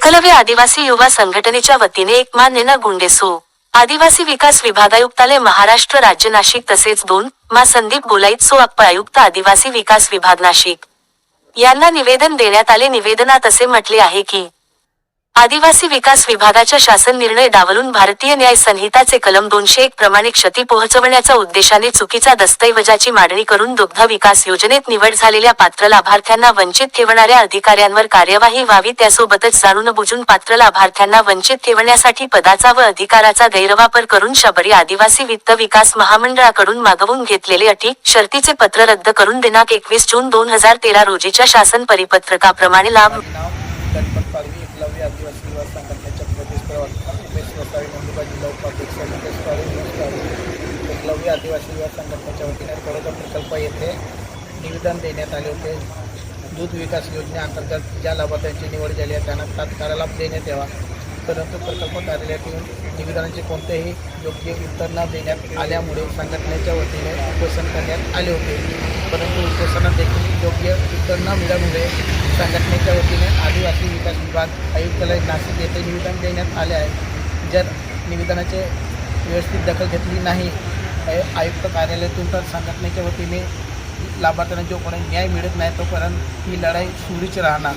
एकलव्य आदिवासी युवा संघटनेच्या वतीने एक मान्यना गुंडेसो आदिवासी विकास विभागायुक्तालय महाराष्ट्र राज्य नाशिक तसेच दोन मा संदीप गोलाईत सो अप्पा आयुक्त आदिवासी विकास विभाग नाशिक. यांना निवेदन देण्यात आले. निवेदनात असे म्हटले आहे की आदिवासी विकास विभागाच्या शासन निर्णय डावलून भारतीय न्याय संहिताचे कलम दोनशे एक प्रमाणे क्षती पोहोचवण्याच्या उद्देशाने चुकीचा दस्तऐवजाची मांडणी करून दुग्ध विकास योजनेत निवड झालेल्या पात्र लाभार्थ्यांना वंचित ठेवणाऱ्या अधिकाऱ्यांवर कार्यवाही व्हावी त्यासोबतच जाणून बुजून पात्र लाभार्थ्यांना वंचित ठेवण्यासाठी पदाचा व अधिकाराचा गैरवापर करून शबरी आदिवासी वित्त विकास महामंडळाकडून मागवून घेतलेले अटी शर्तीचे पत्र रद्द करून दिनांक एकवीस जून दोन हजार तेरा रोजीच्या शासन परिपत्रकाप्रमाणे लाभ गणपत पालवी एकलव्य आदिवासी युवा संघटनेच्या प्रदेश प्रवक्ता उमेश वसावी नंदुरबार जिल्हा उपाध्यक्ष उमेश एकलव्य आदिवासी युवा संघटनेच्या वतीने कडोदा प्रकल्प येथे निवेदन देण्यात आले होते. दूध विकास योजनेअंतर्गत ज्या लाभार्थ्यांची निवड झाली आहे त्यांना तात्काळ लाभ देण्यात यावा. परंतु प्रकल्प कार्यालयातून निवेदनाचे कोणतेही योग्य उत्तर न देण्यात आल्यामुळे संघटनेच्या वतीने उपोषण करण्यात आले होते. परंतु उपोषणात देखील योग्य उत्तर न मिळाल्यामुळे संघटनेच्या वतीने आदिवासी विकास विभाग आयुक्तालय नाशिक येथे निवेदन देण्यात आले आहे. जर निवेदनाचे व्यवस्थित दखल घेतली नाही आय- आयुक्त कार्यालयातून तर संघटनेच्या वतीने लाभार्थ्यांना जोपर्यंत न्याय मिळत नाही तोपर्यंत ही लढाई सुरूच राहणार.